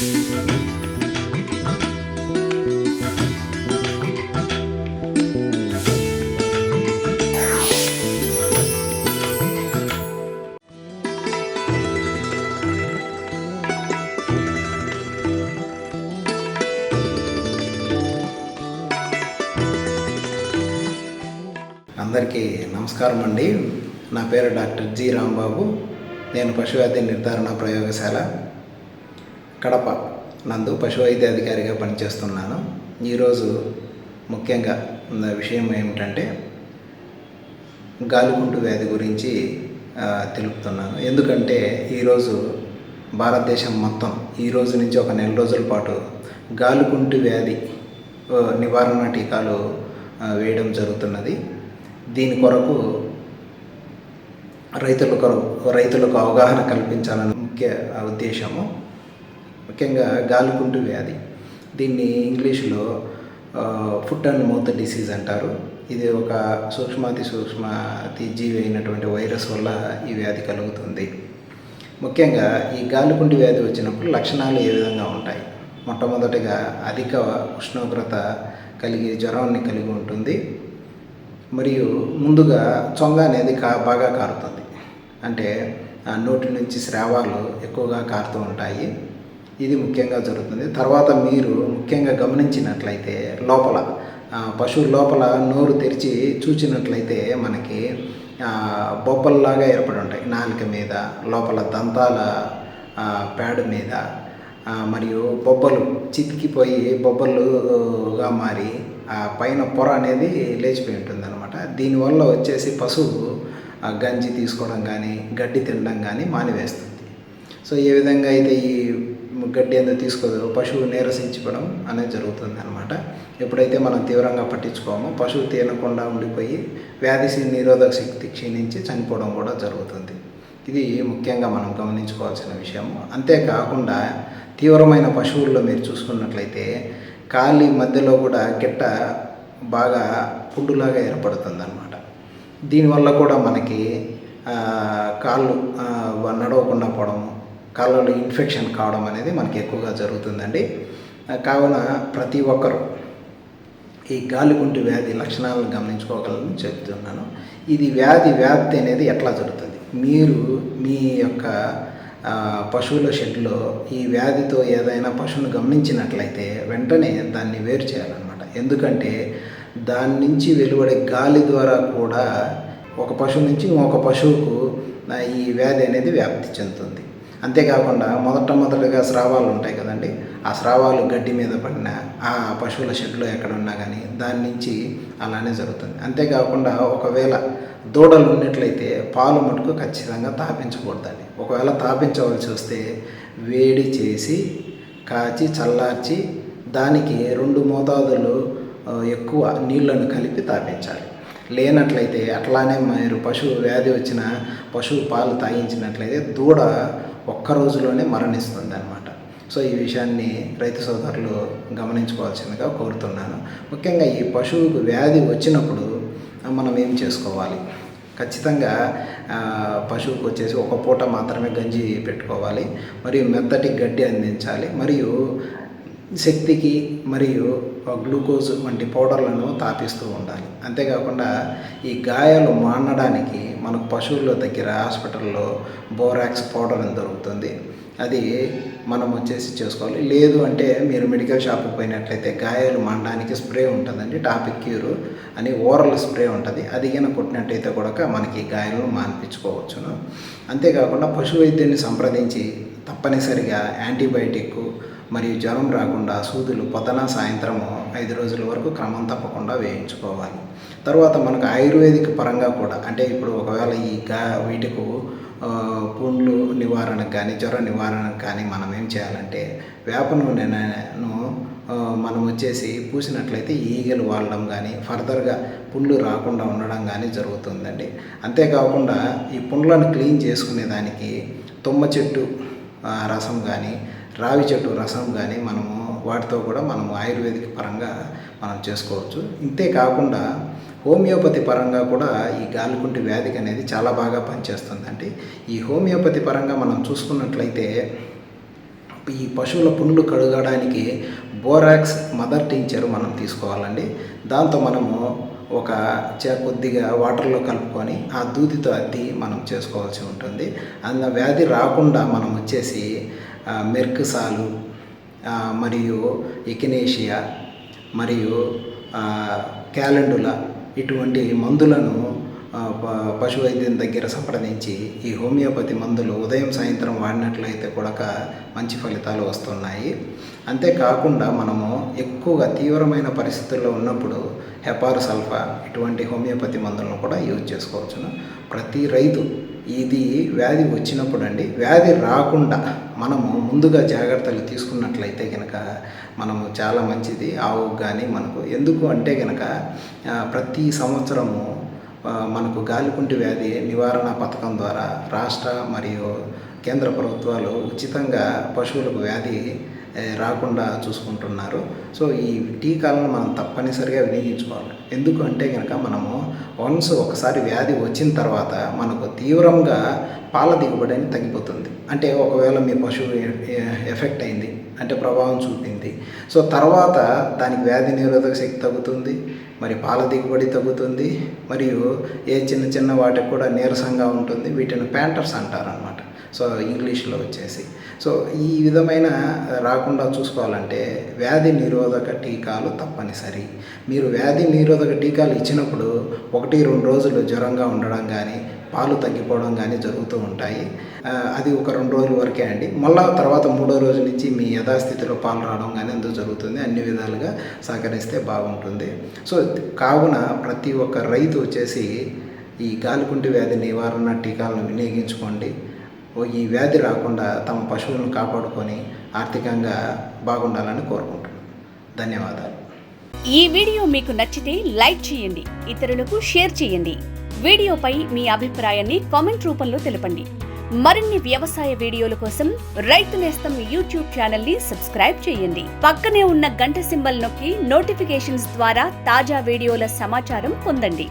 అందరికీ నమస్కారం అండి. నా పేరు డాక్టర్ జి రాంబాబు. నేను పశువ్యాధి నిర్ధారణ ప్రయోగశాల కడప నందు పశు వైద్య అధికారిగా పనిచేస్తున్నాను. ఈరోజు ముఖ్యంగా ఉన్న విషయం ఏమిటంటే గాలిగుంటు వ్యాధి గురించి తెలుపుతున్నాను. ఎందుకంటే ఈరోజు భారతదేశం మొత్తం ఈ రోజు నుంచి ఒక నెల రోజుల పాటు గాలికుంటు వ్యాధి నివారణ టీకాలు వేయడం జరుగుతున్నది. దీని కొరకు రైతులకు రైతులకు అవగాహన కల్పించాలని ముఖ్య ఉద్దేశము. ముఖ్యంగా గాలికుంటు వ్యాధి. దీన్ని ఇంగ్లీషులో ఫుట్ అండ్ మౌత్ డిసీజ్ అంటారు. ఇది ఒక సూక్ష్మాతి సూక్ష్మాతి జీవి అయినటువంటి వైరస్ వల్ల ఈ వ్యాధి కలుగుతుంది. ముఖ్యంగా ఈ గాలికుంటు వ్యాధి వచ్చినప్పుడు లక్షణాలు ఏ విధంగా ఉంటాయి? మొట్టమొదటిగా అధిక ఉష్ణోగ్రత కలిగి జ్వరాన్ని కలిగి ఉంటుంది. మరియు ముందుగా చొంగ అనేది కా బాగా కారుతుంది. అంటే నోటి నుంచి స్రావాలు ఎక్కువగా కారుతూ ఉంటాయి. ఇది ముఖ్యంగా జరుగుతుంది. తర్వాత మీరు ముఖ్యంగా గమనించినట్లయితే లోపల పశువు లోపల నోరు తెరిచి చూచినట్లయితే మనకి బొబ్బల్లాగా ఏర్పడి ఉంటాయి. నాలుక మీద లోపల దంతాల ప్యాడ్ మీద మరియు బొబ్బలు చితికిపోయి బొబ్బలుగా మారి ఆ పైన పొర అనేది లేచిపోయి ఉంటుంది అనమాట దీనివల్ల వచ్చేసి పశువు గంజి తీసుకోవడం కానీ గడ్డి తినడం కానీ మానివేస్తుంది. సో ఏ విధంగా అయితే ఈ గడ్డి ఎందుకు తీసుకోదు? పశువు నీరసించడం అనేది జరుగుతుంది అనమాట ఎప్పుడైతే మనం తీవ్రంగా పట్టించుకోమో పశువు తినకుండా ఉండిపోయి వ్యాధి నిరోధక శక్తి క్షీణించి చనిపోవడం కూడా జరుగుతుంది. ఇది ముఖ్యంగా మనం గమనించుకోవాల్సిన విషయము. అంతేకాకుండా తీవ్రమైన పశువుల్లో మీరు చూసుకున్నట్లయితే కాలి మధ్యలో కూడా గిట్ట బాగా పుండులాగా ఏర్పడుతుంది అనమాట దీనివల్ల కూడా మనకి కాళ్ళు నడవకుండా పోవడము కాళ్ళలో ఇన్ఫెక్షన్ కావడం అనేది మనకి ఎక్కువగా జరుగుతుందండి. కావున ప్రతి ఒక్కరూ ఈ గాలికుంటు వ్యాధి లక్షణాలను గమనించుకోగలని చెప్తున్నాను. ఇది వ్యాధి వ్యాప్తి అనేది ఎట్లా జరుగుతుంది? మీరు మీ యొక్క పశువుల షెడ్లో ఈ వ్యాధితో ఏదైనా పశువును గమనించినట్లయితే వెంటనే దాన్ని వేరు చేయాలన్నమాట. ఎందుకంటే దాని నుంచి వెలువడే గాలి ద్వారా కూడా ఒక పశువు నుంచి ఇంకొక పశువుకు ఈ వ్యాధి అనేది వ్యాప్తి చెందుతుంది. అంతేకాకుండా మొదట మొదటగా స్రావాలు ఉంటాయి కదండి. ఆ స్రావాలు గడ్డి మీద పడిన ఆ పశువుల షెడ్లో ఎక్కడ ఉన్నా కానీ దాని నుంచి అలానే జరుగుతుంది. అంతేకాకుండా ఒకవేళ దూడలు ఉన్నట్లయితే పాలు మటుకు ఖచ్చితంగా తాపించకూడదండి. ఒకవేళ తాపించవలసి వస్తే వేడి చేసి కాచి చల్లార్చి దానికి రెండు మోతాదులు ఎక్కువ నీళ్ళను కలిపి తాపించాలి. లేనట్లయితే అట్లానే మీరు పశువు వ్యాధి వచ్చిన పశువు పాలు తాగించినట్లయితే దూడ ఒక్క రోజులోనే మరణిస్తుంది అనమాట సో ఈ విషయాన్ని రైతు సోదరులు గమనించుకోవాల్సిందిగా కోరుతున్నాను. ముఖ్యంగా ఈ పశువుకు వ్యాధి వచ్చినప్పుడు మనం ఏం చేసుకోవాలి? ఖచ్చితంగా పశువుకు వచ్చేసి ఒక పూట మాత్రమే గంజి పెట్టుకోవాలి. మరియు మెత్తటి గడ్డి అందించాలి. మరియు శక్తికి మరియు గ్లూకోజ్ వంటి పౌడర్లను తాపిస్తూ ఉండాలి. అంతేకాకుండా ఈ గాయాలు మానడానికి మనకు పశువుల దగ్గర హాస్పిటల్లో బోరాక్స్ పౌడర్ అని దొరుకుతుంది. అది మనం వచ్చేసి చేసుకోవాలి. లేదు అంటే మీరు మెడికల్ షాప్కి పోయినట్లయితే గాయాలు మానడానికి స్ప్రే ఉంటుందండి టాపిక్ క్యూర్ అని ఓరల్ స్ప్రే ఉంటుంది. అది కింద కొట్టినట్టయితే కూడా మనకి గాయాలను మాన్పించుకోవచ్చును. అంతేకాకుండా పశు వైద్యుని సంప్రదించి తప్పనిసరిగా యాంటీబయాటిక్ మరియు జ్వరం రాకుండా సూదులు పొద్దున సాయంత్రము ఐదు రోజుల వరకు క్రమం తప్పకుండా వేయించుకోవాలి. తర్వాత మనకు ఆయుర్వేదిక పరంగా కూడా అంటే ఇప్పుడు ఒకవేళ ఈ గా వీటికు పుండ్లు నివారణకు కానీ జ్వర నివారణకు కానీ మనం ఏం చేయాలంటే వేప నూనెను మనం వచ్చేసి పూసినట్లయితే ఈగలు వాడడం కానీ ఫర్దర్గా పుండ్లు రాకుండా ఉండడం కానీ జరుగుతుందండి. అంతేకాకుండా ఈ పుండ్లను క్లీన్ చేసుకునే దానికి తుమ్మ చెట్టు రసం కానీ రావి చెట్టు రసం కానీ మనము వాటితో కూడా మనం ఆయుర్వేదిక పరంగా మనం చేసుకోవచ్చు. ఇంతే కాకుండా హోమియోపతి పరంగా కూడా ఈ గాలికుంటి వ్యాధికి అనేది చాలా బాగా పనిచేస్తుందండి ఈ హోమియోపతి పరంగా మనం చూసుకున్నట్లయితే ఈ పశువుల పుండ్లు కడగడానికి బోరాక్స్ మదర్ టించర్ మనం తీసుకోవాలండి. దాంతో మనము ఒక చే కొద్దిగా వాటర్లో కలుపుకొని ఆ దూదితో అద్ది మనం చేసుకోవాల్సి ఉంటుంది. అందులో వ్యాధి రాకుండా మనం వచ్చేసి మెర్క్ సాలు మరియు ఎకినేషియా మరియు క్యాలెండుల ఇటువంటి మందులను పశు వైద్యం దగ్గర సంప్రదించి ఈ హోమియోపతి మందులు ఉదయం సాయంత్రం వాడినట్లయితే కూడా మంచి ఫలితాలు వస్తున్నాయి. అంతేకాకుండా మనము ఎక్కువగా తీవ్రమైన పరిస్థితుల్లో ఉన్నప్పుడు హెపార్ సల్ఫా ఇటువంటి హోమియోపతి మందులను కూడా యూజ్ చేసుకోవచ్చును. ప్రతి రైతు ఇది వ్యాధి వచ్చినప్పుడు అండి వ్యాధి రాకుండా మనము ముందుగా జాగ్రత్తలు తీసుకున్నట్లయితే కనుక మనము చాలా మంచిది. ఆవు కానీ మనకు ఎందుకు అంటే కనుక ప్రతి సంవత్సరము మనకు గాలికుంటి వ్యాధి నివారణ పథకం ద్వారా రాష్ట్ర మరియు కేంద్ర ప్రభుత్వాలు ఉచితంగా పశువులకు వ్యాధి రాకుండా చూసుకుంటున్నారు. సో ఈ టీకాలను మనం తప్పనిసరిగా వినియోగించుకోవాలి. ఎందుకంటే కనుక మనము వన్స్ ఒకసారి వ్యాధి వచ్చిన తర్వాత మనకు తీవ్రంగా పాల దిగుబడి అనేది తగ్గిపోతుంది. అంటే ఒకవేళ మీ పశువు ఎఫెక్ట్ అయింది అంటే ప్రభావం చూపింది. సో తర్వాత దానికి వ్యాధి నిరోధక శక్తి తగ్గుతుంది మరి పాల దిగుబడి తగ్గుతుంది మరియు ఏ చిన్న చిన్న వాటికి కూడా నీరసంగా ఉంటుంది. వీటిని ప్యాంటర్స్ అంటారు అనమాట సో ఇంగ్లీష్లో వచ్చేసి. సో ఈ విధమైన రాకుండా చూసుకోవాలంటే వ్యాధి నిరోధక టీకాలు తప్పనిసరి. మీరు వ్యాధి నిరోధక టీకాలు ఇచ్చినప్పుడు ఒకటి రెండు రోజులు జ్వరంగా ఉండడం కానీ పాలు తగ్గిపోవడం కానీ జరుగుతూ ఉంటాయి. అది ఒక రెండు రోజుల వరకే అండి. మళ్ళా తర్వాత మూడో రోజు నుంచి మీ యథాస్థితిలో పాలు రావడం కానీ అందుకు జరుగుతుంది. అన్ని విధాలుగా సహకరిస్తే బాగుంటుంది. సో కావున ప్రతి ఒక్క రైతు వచ్చేసి ఈ గాలికుంటి వ్యాధి నివారణ టీకాలను వినియోగించుకోండి. ఈ వ్యాధి రాకుండా తమ పశువులను కాపాడుకొని ఆర్థికంగా బాగుండాలని కోరుకుంటున్నాను. ధన్యవాదాలు. ఈ వీడియో మీకు నచ్చితే లైక్ చేయండి ఇతరులకు షేర్ చేయండి. వీడియోపై మీ అభిప్రాయాన్ని కామెంట్ రూపంలో తెలపండి. మరిన్ని వ్యవసాయ వీడియోల కోసం రైతు నేస్తం యూట్యూబ్ ఛానల్ని సబ్స్క్రైబ్ చేయండి. పక్కనే ఉన్న గంట సింబల్ నొక్కి నోటిఫికేషన్స్ ద్వారా తాజా వీడియోల సమాచారం పొందండి.